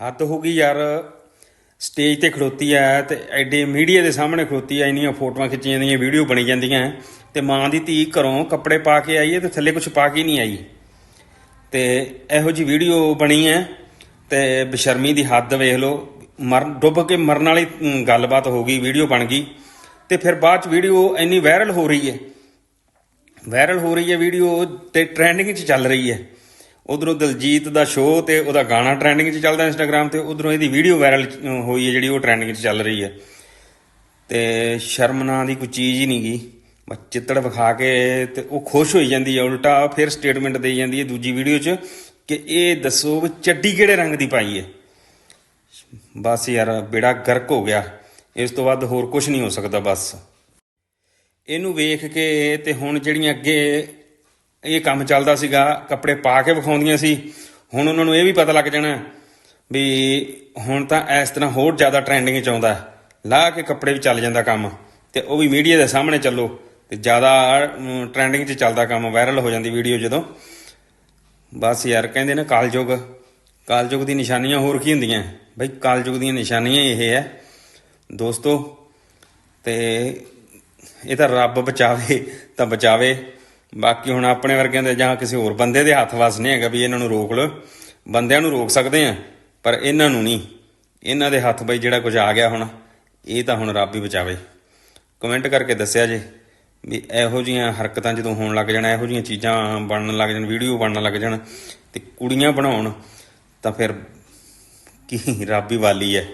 ਹੱਦ ਹੋ ਗਈ ਯਾਰ। ਸਟੇਜ ਤੇ ਖੜੋਤੀ ਐ ਤੇ ਐਡੇ ਮੀਡੀਆ ਦੇ ਸਾਹਮਣੇ ਖੜੋਤੀ ਐ, ਇੰਨੀਆਂ ਫੋਟੋਆਂ ਖਿੱਚੀਆਂ ਜਾਂਦੀਆਂ ਵੀਡੀਓ ਬਣੀ ਜਾਂਦੀਆਂ। ਤੇ ਮਾਂ ਦੀ ਧੀ ਘਰੋਂ ਕੱਪੜੇ ਪਾ ਕੇ ਆਈ ਹੈ ਤੇ ਥੱਲੇ ਕੁਝ ਪਾ ਕੇ ਨਹੀਂ ਆਈ। ਤੇ ਇਹੋ ਜੀ ਵੀਡੀਓ ਬਣੀ ਹੈ ਤੇ ਬਸ਼ਰਮੀ ਦੀ ਹੱਦ ਵੇਖ ਲਓ। ਮਰ ਡੁੱਬ ਕੇ ਮਰਨ ਵਾਲੀ ਗੱਲਬਾਤ ਹੋ ਗਈ ਵੀਡੀਓ ਬਣ ਗਈ। ਤੇ ਫਿਰ ਬਾਅਦ ਚ ਵੀਡੀਓ ਇੰਨੀ ਵਾਇਰਲ ਹੋ ਰਹੀ ਹੈ ਵਾਇਰਲ ਹੋ ਰਹੀ ਹੈ ਵੀਡੀਓ ਤੇ ਟ੍ਰੈਂਡਿੰਗ 'ਚ ਚੱਲ ਰਹੀ ਹੈ ਉਧਰੋਂ ਦਲਜੀਤ ਦਾ ਸ਼ੋਅ ਤੇ ਉਹਦਾ ਗਾਣਾ ਟ੍ਰੈਂਡਿੰਗ 'ਚ ਚੱਲਦਾ ਇੰਸਟਾਗ੍ਰam ਤੇ, ਉਧਰੋਂ ਇਹਦੀ ਵੀਡੀਓ ਵਾਇਰਲ ਹੋਈ ਹੈ ਜਿਹੜੀ ਉਹ ਟ੍ਰੈਂਡਿੰਗ 'ਚ ਚੱਲ ਰਹੀ ਹੈ। ਤੇ ਸ਼ਰਮ ਨਾਂ ਦੀ ਕੋਈ ਚੀਜ਼ ਹੀ ਨਹੀਂ ਗਈ ਬਸ ਚਿੱਤੜ ਵਿਖਾ ਕੇ ਤੇ ਉਹ ਖੁਸ਼ ਹੋਈ ਜਾਂਦੀ ਹੈ, ਉਲਟਾ ਫਿਰ ਸਟੇਟਮੈਂਟ ਦੇਈ ਜਾਂਦੀ ਹੈ ਦੂਜੀ ਵੀਡੀਓ 'ਚ ਕਿ ਇਹ ਦੱਸੋ ਵੀ ਚੱਡੀ ਕਿਹੜੇ ਰੰਗ ਦੀ ਪਾਈ ਹੈ। ਬਸ ਯਾਰ, ਬੇੜਾ ਗਰਕ ਹੋ ਗਿਆ। ਇਸ ਤੋਂ ਵੱਧ ਹੋਰ ਕੁਝ ਨਹੀਂ ਹੋ ਸਕਦਾ ਬਸ। ਇਹਨੂੰ ਵੇਖ ਕੇ ਤੇ ਹੁਣ ਜਿਹੜੀਆਂ ਅੱਗੇ ਇਹ ਕੰਮ ਚੱਲਦਾ ਸੀਗਾ, ਕੱਪੜੇ ਪਾ ਕੇ ਵਿਖਾਉਂਦੀਆਂ ਸੀ। ਹੁਣ ਉਹਨਾਂ ਨੂੰ ਇਹ ਵੀ ਪਤਾ ਲੱਗ ਜਾਣਾ ਵੀ ਹੁਣ ਤਾਂ ਇਸ ਤਰ੍ਹਾਂ ਹੋਰ ਜ਼ਿਆਦਾ ਟ੍ਰੈਂਡਿੰਗ ਚ ਆਉਂਦਾ ਲਾ ਕੇ ਕੱਪੜੇ ਵੀ ਚੱਲ ਜਾਂਦਾ ਕੰਮ ਤੇ ਉਹ ਵੀ ਮੀਡੀਆ ਦੇ ਸਾਹਮਣੇ ਚੱਲੋ ਤੇ ਜ਼ਿਆਦਾ ਟ੍ਰੈਂਡਿੰਗ ਚ ਚੱਲਦਾ ਕੰਮ ਵਾਇਰਲ ਹੋ ਜਾਂਦੀ ਵੀਡੀਓ ਜਦੋਂ। ਬਸ ਯਾਰ ਕਹਿੰਦੇ ਨੇ ਕਾਲਯੁਗ ਕਾਲਯੁਗ ਦੀ ਨਿਸ਼ਾਨੀਆਂ ਹੋਰ ਕੀ ਹੁੰਦੀਆਂ? ਬਈ ਕਾਲਯੁਗ ਦੀਆਂ ਨਿਸ਼ਾਨੀਆਂ ਇਹ ਹੈ। ਦੋਸਤੋ, ਤੇ ਇਹ ਤਾਂ ਰੱਬ ਬਚਾਵੇ ਤਾਂ ਬਚਾਵੇ। ਬਾਕੀ ਹੁਣ ਆਪਣੇ ਵਰਗਿਆਂ ਦੇ ਜਾਂ ਕਿਸੇ ਹੋਰ ਬੰਦੇ ਦੇ ਹੱਥ ਵਸ ਨਹੀਂ ਹੈਗਾ ਵੀ ਇਹਨਾਂ ਨੂੰ ਰੋਕ ਲਓ। ਬੰਦਿਆਂ ਨੂੰ ਰੋਕ ਸਕਦੇ ਆ, ਪਰ ਇਹਨਾਂ ਨੂੰ ਨਹੀਂ। ਇਹਨਾਂ ਦੇ ਹੱਥ ਬਈ ਜਿਹੜਾ ਕੁਝ ਆ ਗਿਆ ਹੁਣ, ਇਹ ਤਾਂ ਹੁਣ ਰੱਬ ਹੀ ਬਚਾਵੇ। ਕਮੈਂਟ ਕਰਕੇ ਦੱਸਿਆ ਜੇ ਵੀ ਇਹੋ ਜੀਆਂ ਹਰਕਤਾਂ ਜਦੋਂ ਹੋਣ ਲੱਗ ਜਾਣ, ਇਹੋ ਜੀਆਂ ਚੀਜ਼ਾਂ ਬਣਨ ਲੱਗ ਜਾਣ, ਵੀਡੀਓ ਬਣਨ ਲੱਗ ਜਾਣ ਤੇ ਕੁੜੀਆਂ ਬਣਾਉਣ, ਤਾਂ ਫਿਰ ਕੀ ਰੱਬ ਹੀ ਵਾਲੀ ਹੈ।